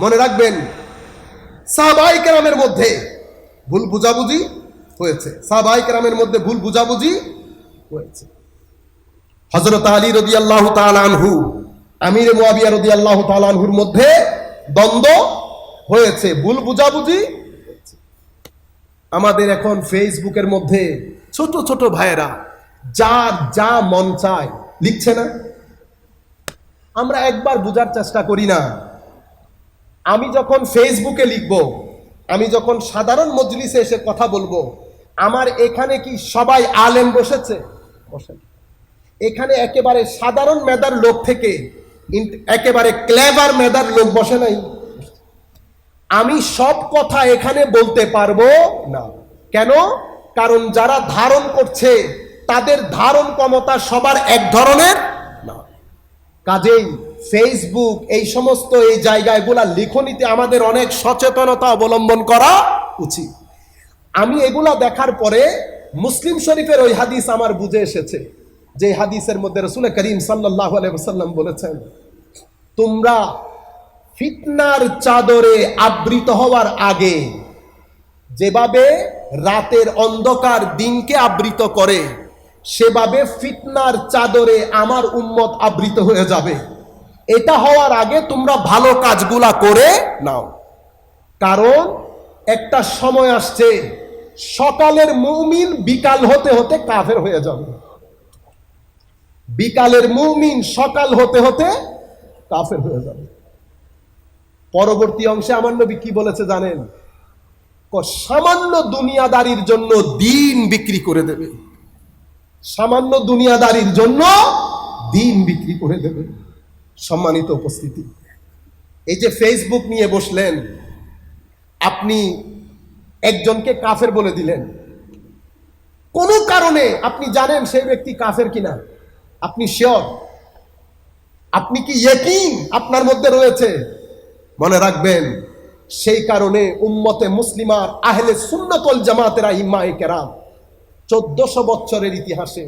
মনে রাখবেন সাহাবাই কেরামের মধ্যে ভুল বুঝাবুঝি হয়েছে। সাহাবাই কেরামের মধ্যে ভুল বুঝাবুঝি হয়েছে। হজরত আলী রদি আল্লাহ আনহু, আমির মুয়াবিয়া রদি আল্লাহ আনহুর মধ্যে দ্বন্দ্ব হয়েছে, ভুল বুঝাবুঝি আমাদের এখন ফেসবুকের মধ্যে ছোট ছোট ভাইয়েরা যা যা মন চায় লিখছে না। আমরা একবার বুঝার চেষ্টা করি না। আমি যখন ফেসবুকে লিখব, আমি যখন সাধারণ মজলিসে এসে কথা বলব, আমার এখানে কি সবাই আলেম বসেছে? বসেন। এখানে একেবারে সাধারণ মেধার লোক থেকে একেবারে ক্লেভার মেধার লোক বসে নাই। আমি সব কথা এখানে বলতে পারব না। কেন? কারণ যারা ধারণ করছে, তাদের ধারণ ক্ষমতা সবার এক ধরনের না। কাজেই ফেসবুক এই সমস্ত এই জায়গাগুলা লিখনিতে আমাদের অনেক সচেতনতা অবলম্বন করা উচিত। আমি এগুলা দেখার পরে মুসলিম শরীফের ওই হাদিস আমার বুঝে এসেছে যে হাদিসের মধ্যে রসুল করিম সাল্লাহ আলাইসাল্লাম বলেছেন, তোমরা ফিতনার চাদরে আবৃত হওয়ার আগে যেভাবে রাতের অন্ধকার দিনকে আবৃত করে, সেভাবে ফিতনার চাদরে আমার উম্মত আবৃত হয়ে যাবে। এটা হওয়ার আগে তোমরা ভালো কাজগুলা করে নাও। কারণ একটা সময় আসছে, সকালের মুমিন বিকাল হতে হতে কাফের হয়ে যাবে। বিকালের মুমিন সকাল হতে হতে কাফের হয়ে যাবে। পরবর্তী অংশে আমার নবী কি বলেছে জানেন? সামান্য দুনিয়াদারির জন্য দিন বিক্রি করে দেবে। সামান্য দুনিয়াদারির জন্য দিন বিক্রি করে দেবে। সম্মানিত উপস্থিতি। এই যে ফেসবুক নিয়ে বসলেন, আপনি একজনকে কাফের বলে দিলেন। কোনো কারণে আপনি জানেন সেই ব্যক্তি কাফের কিনা? আপনি শিওর আপনি কি ইয়েকিন আপনার মধ্যে রয়েছে? মনে রাখবেন, সেই কারণে উম্মতে মুসলিমার আহলে সুন্নতল জামাতেরা ইম্মায়ে কেরাম চোদ্দশো বছরের ইতিহাসে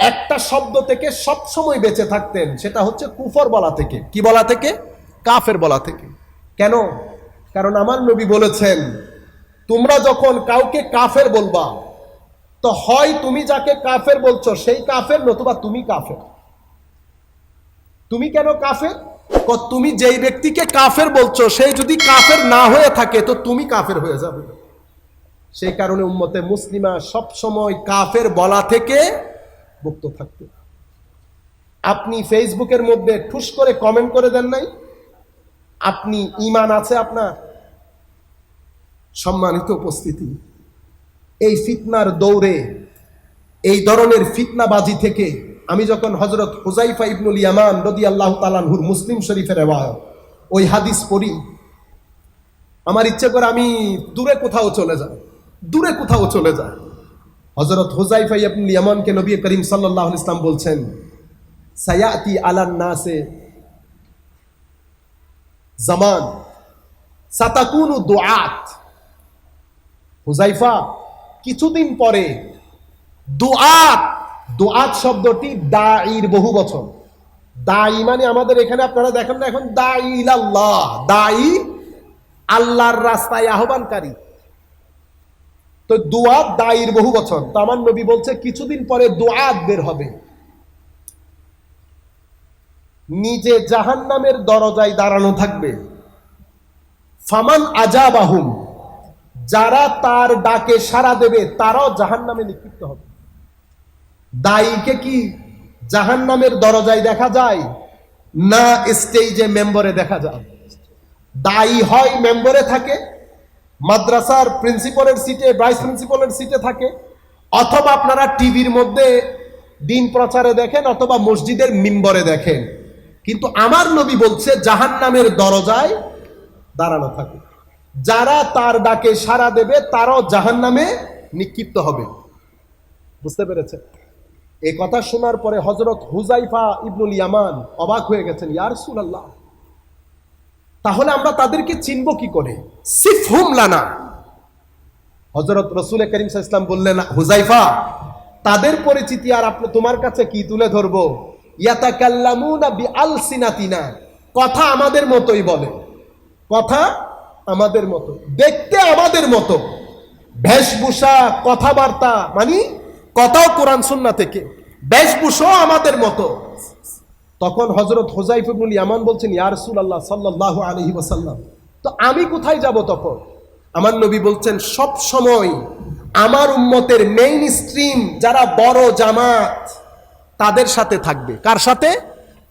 একটা শব্দ থেকে সব সময় বেঁচে থাকতেন, সেটা হচ্ছে কুফর বলা থেকে। কি বলা থেকে? কাফের বলা থেকে। কেন? কারণ আমার নবী বলেছেন, তোমরা যখন কাউকে কাফের বলবা, তো হয় তুমি যাকে কাফের বলছো, সেই কাফের নতুবা তুমি কাফের। তুমি কেন কাফের? তুমি যেই ব্যক্তিকে কাফের বলছো সেই যদি কাফের না হয়ে থাকে, তো তুমি কাফের হয়ে যাবে। সেই কারণে উম্মতে মুসলিমা সব সময় কাফের বলা থেকে মুক্ত থাকতে আপনি ফেসবুকের মধ্যে ঠুস করে কমেন্ট করে দেন নাই? আপনি ইমান আছে আপনার? সম্মানিত উপস্থিতি, এই ফিতনার দৌড়ে, এই ধরনের ফিতনাবাজি থেকে আমি যখন হজরত হুজাইফা ইবনুল ইয়ামান রদি আল্লাহ তালানহুর মুসলিম শরীফের রেওয়ায়ত, ওই হাদিস পড়ি, আমার ইচ্ছে করে আমি দূরে কোথাও চলে যাই, দূরে কোথাও চলে যায় হজরত হুজাইফা ইবনুল ইয়ামানকে নবী করিম আলাইহি ইসলাম বলছেন, সায়াতি আলান নাসে জামান, সাতাকুনু দুআত। হুজাইফা কিছুদিন পরে দুআত দুআত শব্দটি দাঈর বহু বছর। দাঈ মানে আমাদের এখানে আপনারা দেখেন না, এখন দাঈ ইলাল্লাহ, দাঈ আল্লাহর রাস্তায় আহ্বানকারী। তো দুআত দাঈর বহু বছর। তো আমার নবী বলছে, কিছুদিন পরে দুআত বের হবে। নিজে জাহান্নামের দরজায় দাঁড়ানো থাকবে। ফামান আজাবাহুম, যারা তার ডাকে সাড়া দেবে, তারাও জাহান নামে নিক্ষিপ্ত হবে। দায়ীকে কি জাহান নামের দরজায় দেখা যায়? না, স্টেজে মেম্বরে দেখা যায়। দায়ী হয়, মেম্বরে থাকে। মাদ্রাসার প্রিন্সিপালের সিটে, ভাইস প্রিন্সিপালের সিটে থাকে, অথবা আপনারা টিভির মধ্যে দিন প্রচারে দেখেন, অথবা মসজিদের মিম্বরে দেখেন। কিন্তু আমার নবী বলছে জাহান নামের দরজায় দাঁড়ানো থাকে। যারা তার ডাকে সাড়া দেবে, তারাও জাহান নামে নিক্ষিপ্ত হবে। বুঝতে পেরেছে এই কথা শোনার পরে হজরত হুজাইফা ইবনুল ইয়ামান অবাক হয়ে গেছেন ইয়ার সুলাল্লাহ তাহলে আমরা তাদেরকে চিনব কি করে? সিফহুম লানা। হজরত রসুল করিম ইসলাম বললেন হুজাইফা তাদের পরিচিতি আর আপনি, তোমার কাছে কি তুলে ধরবো? ইয়াতাকাল্লামুনা কথা আমাদের মতোই বলে। কথা আমাদের মতো। দেখতে আমাদের মতো। বেশভূষা কথাবার্তা মানে কথাও কোরআন সুন্না থেকে। বেশভূষাও আমাদের মতো। তখন হজরত হোজাইফুল ইয়ামান বলছেন ইয়ারসুল আল্লাহ সাল্লাহ আলহি ওসাল্লাম তো আমি কোথায় যাব তখন? আমার নবী বলছেন, সব সময় আমার উম্মতের মেইন স্ট্রিম যারা বড় জামাত, তাদের সাথে থাকবে। কার সাথে?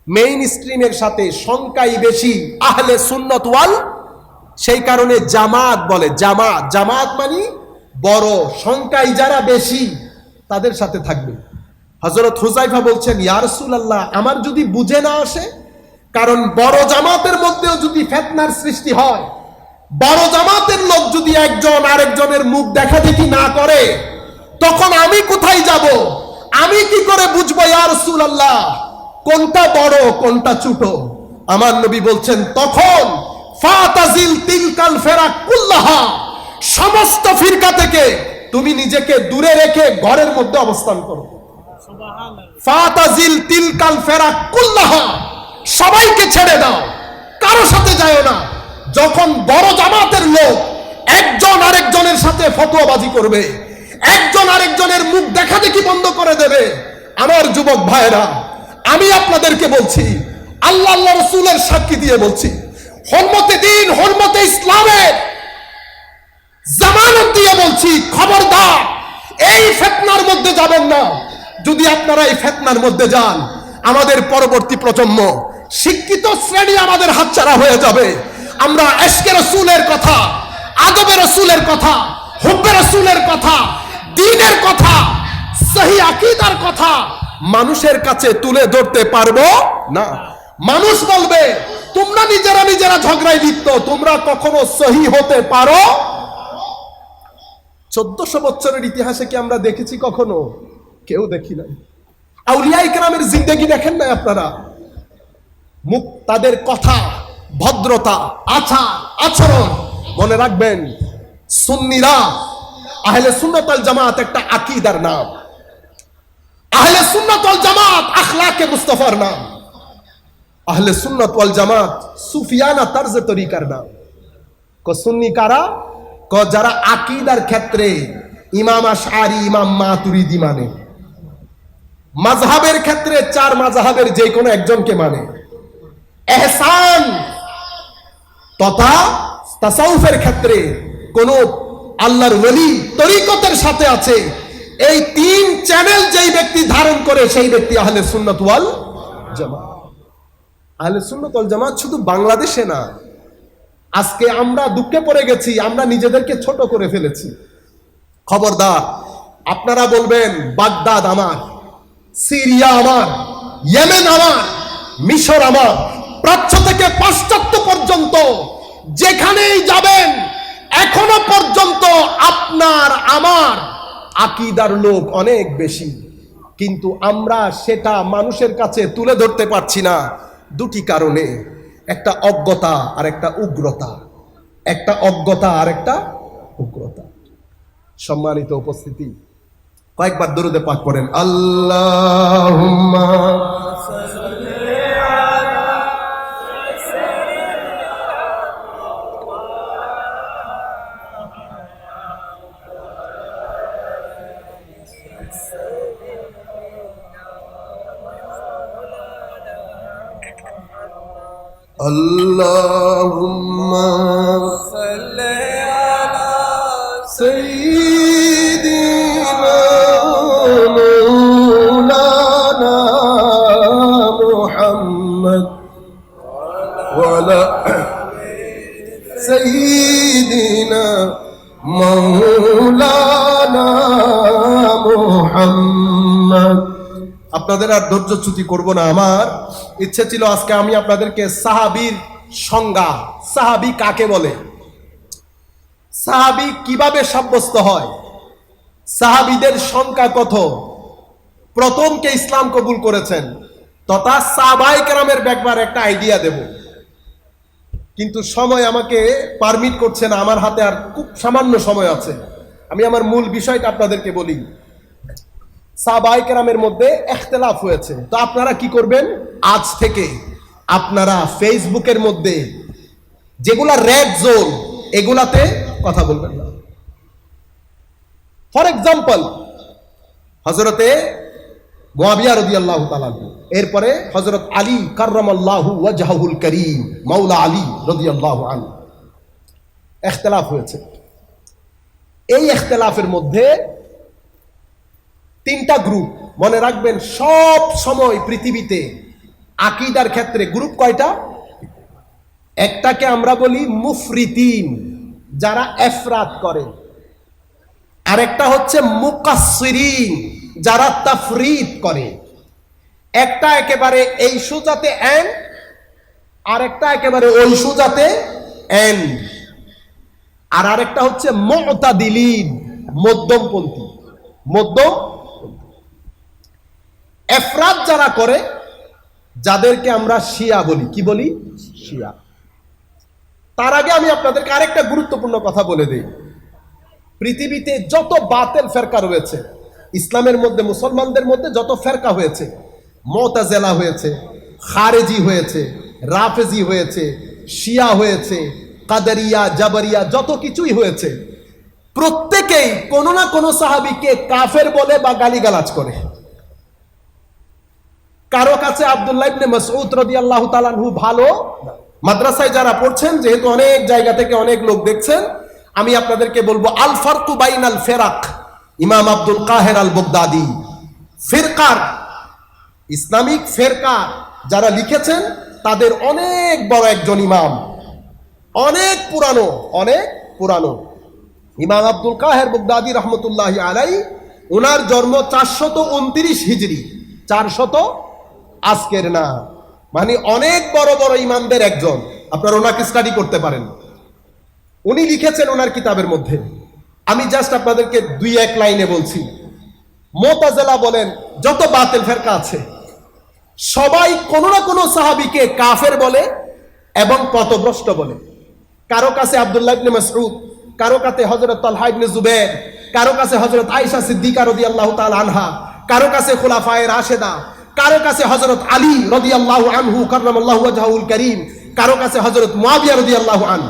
মেইন স্ট্রিমের সাথে, সংখ্যাই বেশি, আহলে সুন্নত ওয়াল, সেই কারণে জামাত বলে, জামাত। জামাত মানে বড় সংখ্যায় যারা বেশি, তাদের সাথে থাকবে। হজরত হুজাইফা বলছেন ইয়ারসুল আল্লাহ আমার যদি বুঝে না আসে, কারণ বড় জামাতের মধ্যেও যদি ফেতনার সৃষ্টি হয়, বড় জামাতের লোক যদি একজন আরেকজনের মুখ দেখা দেখি না করে, তখন আমি কোথায় যাব? আমি কি করে বুঝব ইয়ারসুল আল্লাহ কোনটা বড়, কোনটা ছোট? আমার নবী বলছেন, তখন ফাতাজিল তিলকাল ফেরা কুল্লাহা, সমস্ত ফিরকা থেকে তুমি নিজেকে দূরে রেখে ঘরের মধ্যে অবস্থান করো। ফাতাজিল তিলকাল ফেরা কুল্লাহা। সবাইকে ছেড়ে দাও, কারও সাথে যায় না। যখন বড় জামাতের লোক একজন আরেকজনের সাথে করবে, একজন আরেকজনের মুখ দেখা দেখি বন্ধ করে দেবে। আমার যুবক ভাইরা আমি আপনাদেরকে বলছি, আল্লাহ আল্লাহ রসুলের সাক্ষী দিয়ে বলছি, হরমতে দিন, হরমতে ইসলামের জামানত দিয়ে বলছি, খবরদার, এই ফেতনার মধ্যে যাবেন না। যদি আপনারা এই ফেতনার মধ্যে যান, আমাদের পরবর্তী প্রজন্ম শিক্ষিত শ্রেণি আমাদের হাতছাড়া হয়ে যাবে। আমরা এসকে রসুলের কথা, আদবে রসুলের কথা, হুব্বে রসুলের কথা, দিনের কথা, সহি আকিদার কথা মানুষের কাছে তুলে ধরতে পারব না। মানুষ বলবে, তোমরা নিজেরা নিজেরা ঝগড়ায় লিপ্ত, তোমরা কখনো সহি হতে পারো? চোদ্দশো বছরের ইতিহাসে কি আমরা দেখেছি কখনো? কেউ দেখি নাই। আউলিয়া ইকরামের জিন্দগি দেখেন না আপনারা? মুখ, তাদের কথা, ভদ্রতা, আচার, আচরণ মনে রাখবেন, সুন্নিরা, আহলে সুন্নতাল জামাত একটা আকিদার নাম। আহলে সুন্নতাল জামাত আখলাকে মুস্তফার নাম। আহলে সুন্নত ওয়াল জামাত সুফিয়ানা তারজে তরিকার নাম। ক সুন্নি কারা? ক যারা আকিদার ক্ষেত্রে ইমাম আশারি ইমাম মাতুরিদি মানে। মাযহাবের ক্ষেত্রে চার মাযহাবের যে কোনো একজনকে মানে। এহসান তথা তাসাউফের ক্ষেত্রে কোন আল্লাহর ওলি তরিকতের সাথে আছে। এই তিন চ্যানেল যেই ব্যক্তি ধারণ করে সেই ব্যক্তি আহলে সুন্নত ওয়াল জামাত। আহলে সুন্নত ওয়াল জামাত শুধু বাংলাদেশে না, আজকে আমরা দুঃখে পড়ে গেছি, আমরা নিজেদেরকে ছোট করে ফেলেছি। খবরদার, আপনারা বলবেন, বাগদাদ আমার। সিরিয়া আমার, ইয়েমেন আমার, মিশর আমার, প্রাচ্য থেকে পাশ্চাত্য পর্যন্ত যেখানেই যাবেন, এখনও পর্যন্ত আপনার আমার আকিদার লোক অনেক বেশি। কিন্তু আমরা সেটা মানুষের কাছে তুলে ধরতে পারছি না। দুটি কারণে, একটা অজ্ঞতা আর একটা উগ্রতা। একটা অজ্ঞতা আর একটা উগ্রতা। সম্মানিত উপস্থিতি কয়েকবার দরুদে পাক করেন আল্লাহ اللهم আপনাদের আর ধৈর্যচ্যুতি করব না আমার। ইচ্ছে ছিল আজকে আমি আপনাদেরকে সাহাবীর সংজ্ঞা, সাহাবী কাকে বলে? সাহাবি কীভাবে সাব্যস্ত হয়? সাহাবিদের সংখ্যা কত? প্রথম কে ইসলাম কবুল করেছেন। তথা সাহাবাই কেরামের ব্যাপার একটা আইডিয়া দেব। কিন্তু সময় আমাকে পারমিট করছে না, আমার হাতে আর খুব সামান্য সময় আছে। আমি আমার মূল বিষয়টা আপনাদেরকে বলি। সাহাবাই কেরামের মধ্যে এখতেলাফ হয়েছে। তো আপনারা কি করবেন? আজ থেকে আপনারা ফেসবুকের মধ্যে যেগুলা রেড জোন এগুলাতে কথা বলবেন না। ফর এক্সাম্পল হজরতে মুয়াবিয়া রাদিয়াল্লাহু তাআলা এরপরে হযরত আলী কাররামাল্লাহু ওয়াজহাহুল করিম, মাওলা আলী রাদিয়াল্লাহু আনহু। ইখতিলাফ হয়েছে। এই ইখতিলাফের মধ্যে তিনটা গ্রুপ মনে রাখবেন, সব সময় পৃথিবীতে আকীদার ক্ষেত্রে গ্রুপ কয়টা? একটাকে আমরা বলি মুফরিতিন যারা এফরাত করে। আরেকটা হচ্ছে মুকাসসিরিন, যারা তাফরিদ করে। একটা একেবারে এই সুজাতে এন আর একটা একেবারে ওই সুজাতে এন আর আরেকটা হচ্ছে মুতাদিলিন, মধ্যমপন্থী। মধ্যম এফরাত যারা করে, যাদেরকে আমরা শিয়া বলি। কি বলি? শিয়া। তার আগে আমি আপনাদেরকে আরেকটা গুরুত্বপূর্ণ কথা বলে দিই। পৃথিবীতে যত বাতেল ফেরকা রয়েছে, ইসলামের মধ্যে, মুসলমানদের মধ্যে যত ফেরকা হয়েছে, মোতাজেলা হয়েছে, খারেজি হয়েছে, রাফেজি হয়েছে, শিয়া হয়েছে, কাদারিয়া, জাবারিয়া, যত কিছুই হয়েছে, প্রত্যেকেই কোনো না কোনো সাহাবিকে কাফের বলে বা গালিগালাজ করে। কারও কাছে আব্দুল্লাহ ইবনে মাসউদ রাদিয়াল্লাহু তাআলাহু ভালো? মাদ্রাসায় যারা পড়ছেন, যেহেতু অনেক জায়গা থেকে অনেক লোক দেখছেন, আমি আপনাদেরকে বলব, আল ফারকু বাইনাল ফেরাক, ইমাম আব্দুল কাহের আল বগদাদি ফিরকার, ইসলামিক ফেরকা যারা লিখেছেন, তাদের অনেক বড় একজন ইমাম। অনেক পুরানো অনেক পুরানো। ইমাম আব্দুল কাহের বগদাদি রহমতুল্লাহ আলাই ওনার জন্ম চারশত উনত্রিশ হিজড়ি চারশত আজকের না। মানে অনেক বড় বড় ইমামদের একজন। আপনারা ওনাকে স্টাডি করতে পারেন। উনি লিখেছেন ওনার কিতাবের মধ্যে। আমি জাস্ট আপনাদেরকে দুই এক লাইনে বলছি। মোতাজেলা বলেন, যত বাতিল ফেরকা আছে, সবাই কোনো না কোনো সাহাবিকে কাফের বলে এবং পথভ্রষ্ট বলে। কারও কাছে আব্দুল্লাহ ইবনে মাসউদ, কারও কাছে হযরত তালহা ইবনে জুবাইর কারও কাছে হযরত আয়েশা সিদ্দিকা রাদিয়াল্লাহু তাআলা আনহা, কারও কাছে খুলাফায়ে রাশেদা কারও কাছে হজরত আলী রাদিয়াল্লাহু আনহু কাররামাল্লাহু ওয়াজহাহুল কারীম, কারও কাছে হযরত মুয়াবিয়া রাদিয়াল্লাহু আনহু।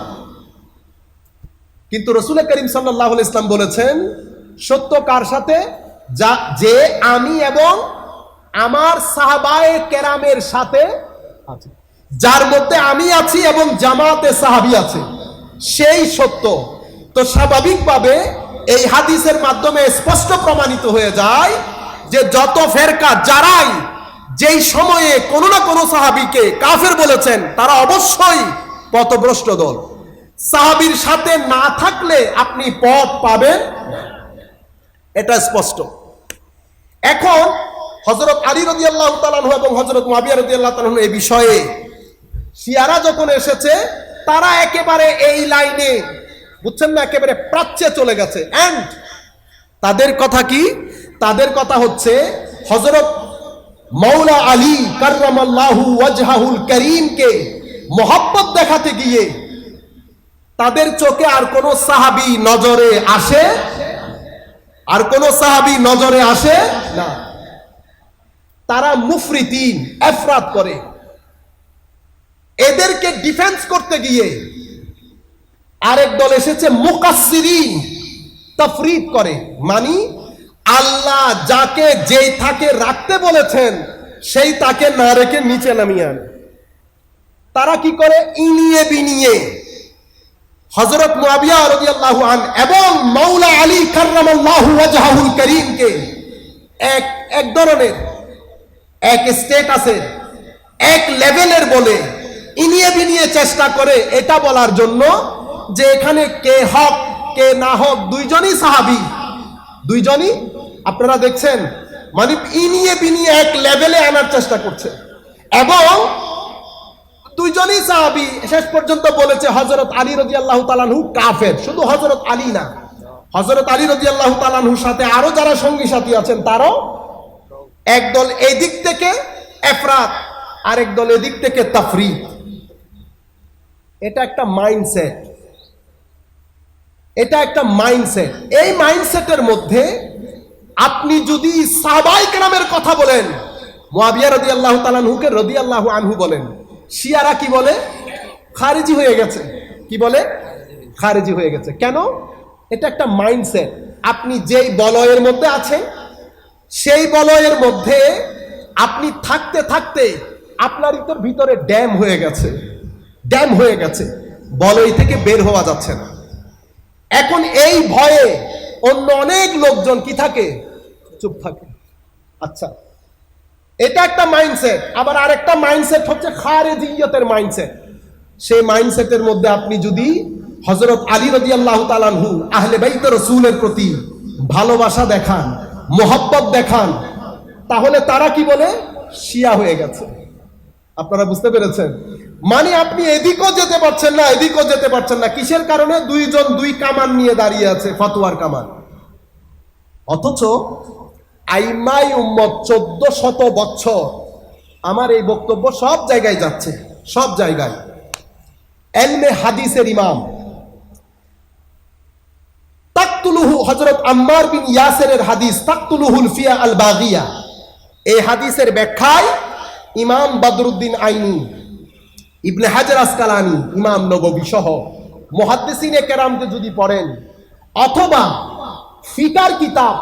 কিন্তু রসুল করিম সাল্লাহ ইসলাম বলেছেন, সত্য কার সাথে? যা, যে আমি এবং আমার সাহাবায়ে কেরামের সাথে আছে। যার মধ্যে আমি আছি এবং জামাতে সাহাবি আছে। সেই সত্য। তো স্বাভাবিকভাবে এই হাদিসের মাধ্যমে স্পষ্ট প্রমাণিত হয়ে যায় যে যত ফেরকা যারাই যেই সময়ে কোনো না কোনো সাহাবিকে কাফের বলেছেন, তারা অবশ্যই পথভ্রষ্ট দল। সাহাবির সাথে না থাকলে আপনি পথ পাবেন এটা স্পষ্ট। এখন হজরত আলী রদি আল্লাহ তালানহু এবং হজরত মাবিয়া রদি আল্লাহ তালানহু এই বিষয়ে শিয়ারা যখন এসেছে, তারা একেবারে এই লাইনে, বুঝছেন না, একেবারে প্রাচ্যে চলে গেছে। অ্যান্ড তাদের কথা কি? তাদের কথা হচ্ছে হজরত মৌলা আলী কার্রামাল্লাহু ওয়াজহাহুল করিমকে মোহাব্বত দেখাতে গিয়ে তাদের চোখে আর কোন সাহাবি নজরে আসে? আর কোন সাহাবি নজরে আসে? না। তারা মুফরিতিন এফরাত করে। এদেরকে ডিফেন্স করতে গিয়ে আরেক দল এসেছে মুকাসসিরিন, তফরিদ করে। মানি? আল্লাহ যাকে যেই থাকে রাখতে বলেছেন, সেই তাকে না রেখে নিচে নামিয়ে আনে। তারা কি করে? ইনিয়ে বিনিয়ে। হযরত মুয়াবিয়া রাদিয়াল্লাহু আন এবং মাওলা আলী কাররামাল্লাহু ওয়াজহাহুল করিমকে এক এক ধরনের, এক স্টেটাসের এক লেভেলের বলে ইনিয়ে বিনিয়ে চেষ্টা করে এটা বলার জন্য যে এখানে কে হক, কে না হক, দুইজনই সাহাবি, দুইজনই আপনারা দেখছেন? মানে ইনিয়ে বিনিয়ে এক লেভেলে আনার চেষ্টা করছে। এবং দুইজনই সাহাবি শেষ পর্যন্ত বলেছে হজরত আলী রদি আল্লাহ তালানহু কাফের। শুধু হজরত আলী না হজরত আলী রদি আল্লাহ তালানহুর সাথে আরও যারা সঙ্গী সাথী আছেন, তারও একদল এদিক থেকে এফরাত, আরেক দল এদিক থেকে তাফরিদ এটা একটা মাইন্ডসেট। এটা একটা মাইন্ডসেট। এই মাইন্ডসেটের মধ্যে আপনি যদি সাবাই কেরামের কথা বলেন, মুয়াবিয়া রদি আল্লাহ তালানহুকে রদি আল্লাহ আনহু বলেন। শিয়ারা কি বলে? খারিজি হয়ে গেছে। কি বলে? খারেজি হয়ে গেছে। কেন? এটা একটা মাইন্ডসেট। আপনি যেই বলয়ের মধ্যে আছেন, সেই বলয়ের মধ্যে আপনি থাকতে থাকতে আপনার ভিতর ভিতরে ড্যাম হয়ে গেছে। ড্যাম হয়ে গেছে। বলয় থেকে বের হওয়া যাচ্ছে না। এখন এই ভয়ে অন্য অনেক লোকজন কি থাকে? চুপ থাকে। আচ্ছা এটা একটা মাইন্ডসেট আবার আরেকটা মাইন্ডসেট হচ্ছে খারেজিয়তের মাইন্ডসেট সেই মাইন্ডসেটের মধ্যে আপনি যদি হজরত আলী রদি আল্লাহ তালানহু আহলে বাইত রসুলের প্রতি ভালোবাসা দেখান, মোহব্বত দেখান, তাহলে তারা কি বলে? শিয়া হয়ে গেছে। আপনারা বুঝতে পেরেছেন? মানে আপনি এদিকও যেতে পারছেন না, এদিকও যেতে পারছেন না। কিসের কারণে? দুইজন দুই কামান নিয়ে দাঁড়িয়ে আছে, ফতোয়ার কামান। অথচ আইমাই উম্মত চোদ্দ শত বছর। আমার এই বক্তব্য সব জায়গায় যাচ্ছে, সব জায়গায়। এলমে হাদিসের ইমাম। তাকতুলুহু হযরত আম্মার বিন হাদিস, তাকতুলুহুল ফিয়া আল বাগিয়া। এই হাদিসের ব্যাখ্যায় ইমাম বদরুদ্দিন আইনি, ইবনে হাজার আসকালানি, ইমাম নববী সহ মুহাদ্দিসিনে কেরামকে যদি পড়েন, অথবা ফিকার কিতাব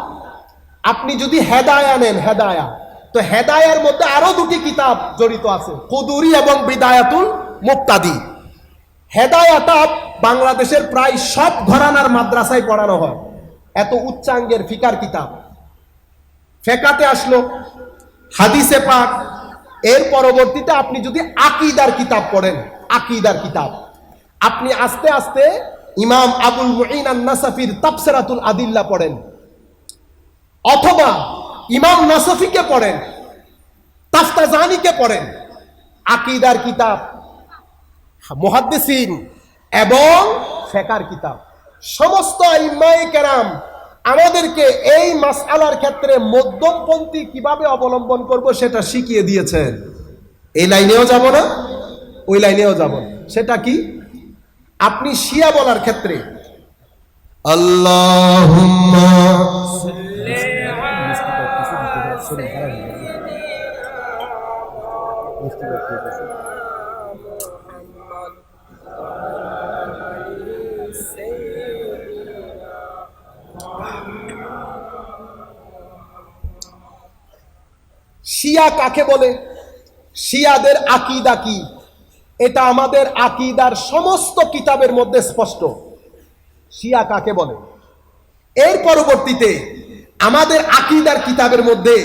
আপনি যদি হেদায়া নেন, হেদায়া। তো হেদায়ার মধ্যে আরও দুটি কিতাব জড়িত আছে, কুদুরি এবং বিদায়াতুল মুক্তাদি। হেদায়াটা বাংলাদেশের প্রায় সব ঘরানার মাদ্রাসায় পড়ানো হয়। এত উচ্চাঙ্গের ফিকার কিতাব। ফেকাতে আসলো, হাদিসে পাক। এর পরবর্তীতে আপনি যদি আকিদার কিতাব পড়েন, আকিদার কিতাব। আপনি আস্তে আস্তে ইমাম আবুল মুঈন আন-নাসাফির তাফসিরাতুল আদিল্লা পড়েন। অথবা ইমাম নাসফিকে পড়েন তাফতাজানিকে পড়েন আকিদার কিতাব মুহাদ্দিসিন এবং ফেকার কিতাব। সমস্ত ইমাই কেরাম আমাদেরকে এই মাসআলার ক্ষেত্রে মধ্যমপন্থী কীভাবে অবলম্বন করব সেটা শিখিয়ে দিয়েছেন। এই লাইনেও যাব না ওই লাইনেও যাব সেটা কি? আপনি শিয়া বলার ক্ষেত্রে। আল্লাহুম্মা শিয়া কাকে বলে? শিয়াদের আকিদা কি? এটা আমাদের আকিদার সমস্ত কিতাবের মধ্যে স্পষ্ট। শিয়া কাকে বলে? এর পরবর্তীতে আমাদের আকিদার কিতাবের মধ্যে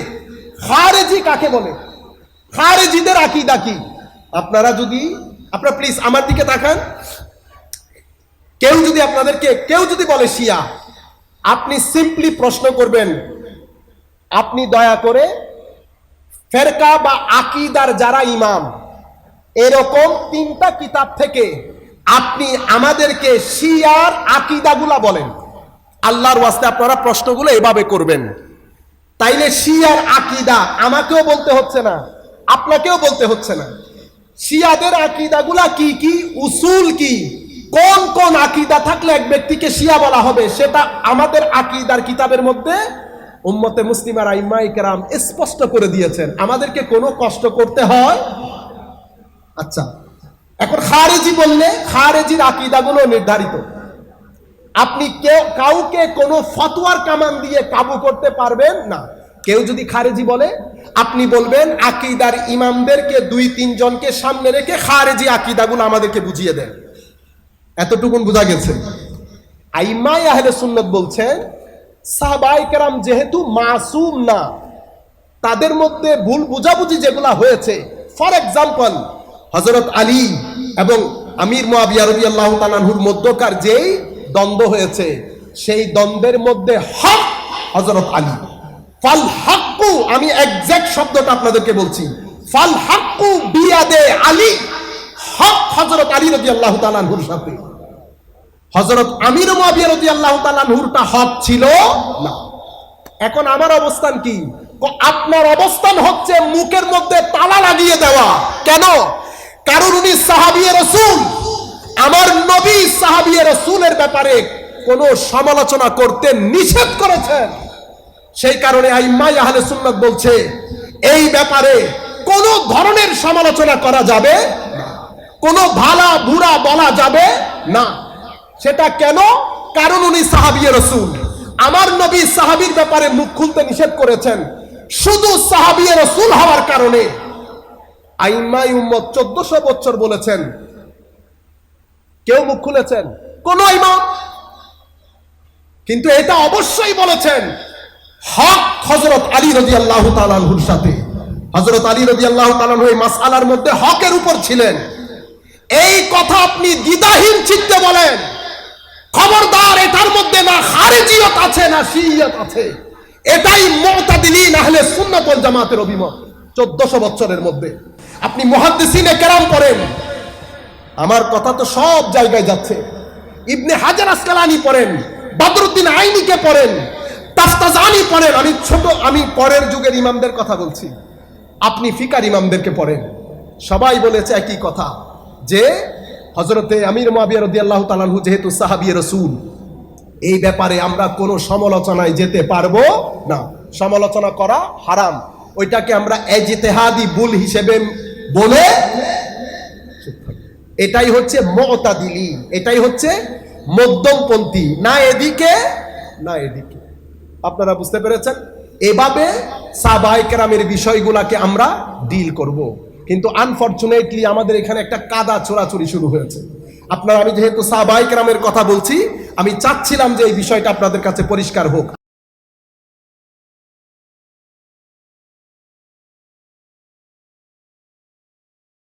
খারেজি কাকে বলে? খারেজিদের আকিদা কি? আপনারা যদি, আপনারা প্লিজ আমার দিকে তাকান। কেউ যদি আপনাদেরকে, কেউ যদি বলে শিয়া, আপনি সিম্পলি প্রশ্ন করবেন, আপনি দয়া করে ফেরকা বা আকিদার যারা ইমাম, এরকম তিনটা কিতাব থেকে আপনি আমাদেরকে শিয়ার আকিদাগুলা বলেন। আল্লাহর ওয়াস্তে আপনারা প্রশ্নগুলো এভাবে করবেন। তাইলে শিয়ার আকিদা আমাকেও বলতে হচ্ছে না, আপনাকেও বলতে হচ্ছে না। শিয়াদের আকিদাগুলা কি কি? উসুল কি? কোন কোন আকিদা থাকলে এক ব্যক্তিকে শিয়া বলা হবে, সেটা আমাদের আকিদার কিতাবের মধ্যে উম্মতে মুসলিমার আইমাই কেরাম স্পষ্ট করে দিয়েছেন, আমাদেরকে কোনো কষ্ট করতে হয়? আচ্ছা এখন খারেজি বললে খারেজির আকিদাগুলো নির্ধারিত। আপনি কেউ, কাউকে কোনো ফতোয়ার কামান দিয়ে কাবু করতে পারবেন না। কেউ যদি খারেজি বলে, আপনি বলবেন, আকিদার ইমামদেরকে দুই তিনজনকে সামনে রেখে খারেজি আকিদাগুলো আমাদেরকে বুঝিয়ে দেন। এতটুকুন বোঝা গেছে। আইমাই আহলে সুন্নত বলছেন সাহাবাই কেরাম যেহেতু মাসুম না, তাদের মধ্যে ভুল বুঝাবুঝি যেগুলা হয়েছে, ফর এক্সাম্পল হজরত আলী এবং আমির মোয়াবিয়া রবি আল্লাহ তালানহুর মধ্যকার যেই দ্বন্দ্ব হয়েছে, সেই দ্বন্দ্বের মধ্যে হক হজরত আলী। ফাল হাক্কু, আমি এক্সাক্ট শব্দটা আপনাদেরকে বলছি। ফাল হাক্কু বিয়াদে আলী, হক হজরত আলী রবি আল্লাহ তালানহুর সাথে। হজরত আমির মুয়াবিয়া রদি আল্লাহ হক ছিল না। এখন আমার অবস্থান কি? আপনার অবস্থান হচ্ছে মুখের মধ্যে তালা লাগিয়ে দেওয়া। কেন? কারণ উনি সাহাবিয়ে রসুল। আমার নবী সাহাবিয়ে রসুলের ব্যাপারে কোনো সমালোচনা করতে নিষেধ করেছেন। সেই কারণে আইমাই আহলে সুন্নত বলছে, এই ব্যাপারে কোন ধরনের সমালোচনা করা যাবে। কোনো ভালা বুড়া বলা যাবে না। সেটা কেন? কারণ উনি সাহাবিয়ে রসুল। আমার নবী সাহাবীর ব্যাপারে মুখ খুলতে নিষেধ করেছেন। শুধু সাহাবিয়ে রসুল হওয়ার কারণে। আইমাই উম্মত চোদ্দশো বছর বলেছেন। কেউ মুখ খুলেছেন? কোন কিন্তু এটা অবশ্যই বলেছেন হক হজরত আলী রদি আল্লাহ তালানহুর সাথে। হজরত আলী রদি আল্লাহ তালানহু এই মাসালার মধ্যে হকের উপর ছিলেন। এই কথা আপনি দ্বিধাহীন চিত্তে বলেন। খবরদার, এটার মধ্যে না খারেজিয়ত আছে, না শিয়ত আছে। এটাই মমতাদিনী না হলে সুন্নাতল জামাতের অভিমত, চোদ্দশো বছরের মধ্যে। আপনি মহাদ্দেসিনে কেরাম পড়েন, আমার কথা তো সব জায়গায় যাচ্ছে। ইবনে হাজার আসকালানি পড়েন, বদরুদ্দিন আইনিকে পড়েন তাফতাজানি পড়েন। আমি ছোট, আমি পরের যুগের ইমামদের কথা বলছি। আপনি ফিকার ইমামদেরকে পড়েন। সবাই বলেছে একই কথা, যে হজরতে আমির মাবিয়া রদি আল্লাহ তালানহু যেহেতু সাহাবিয়ে রসুল, এই ব্যাপারে আমরা কোনো সমালোচনায় যেতে পারব না। সমালোচনা করা হারাম। ওইটাকে আমরা এজতেহাদি বুল হিসেবে বলে এটাই হচ্ছে মতাদিলি, এটাই হচ্ছে মধ্যমপন্থী। না এদিকে না এদিকে। আপনারা বুঝতে পেরেছেন? এভাবে সাবাই কেরামের বিষয়গুলাকে আমরা ডিল করব। কিন্তু আনফর্চুনেটলি আমাদের এখানে একটা কাদা চোরাচুরি শুরু হয়েছে। আপনার, আমি যেহেতু সাবাই গ্রামের কথা বলছি, আমি চাচ্ছিলাম যে এই বিষয়টা আপনাদের কাছে পরিষ্কার হোক।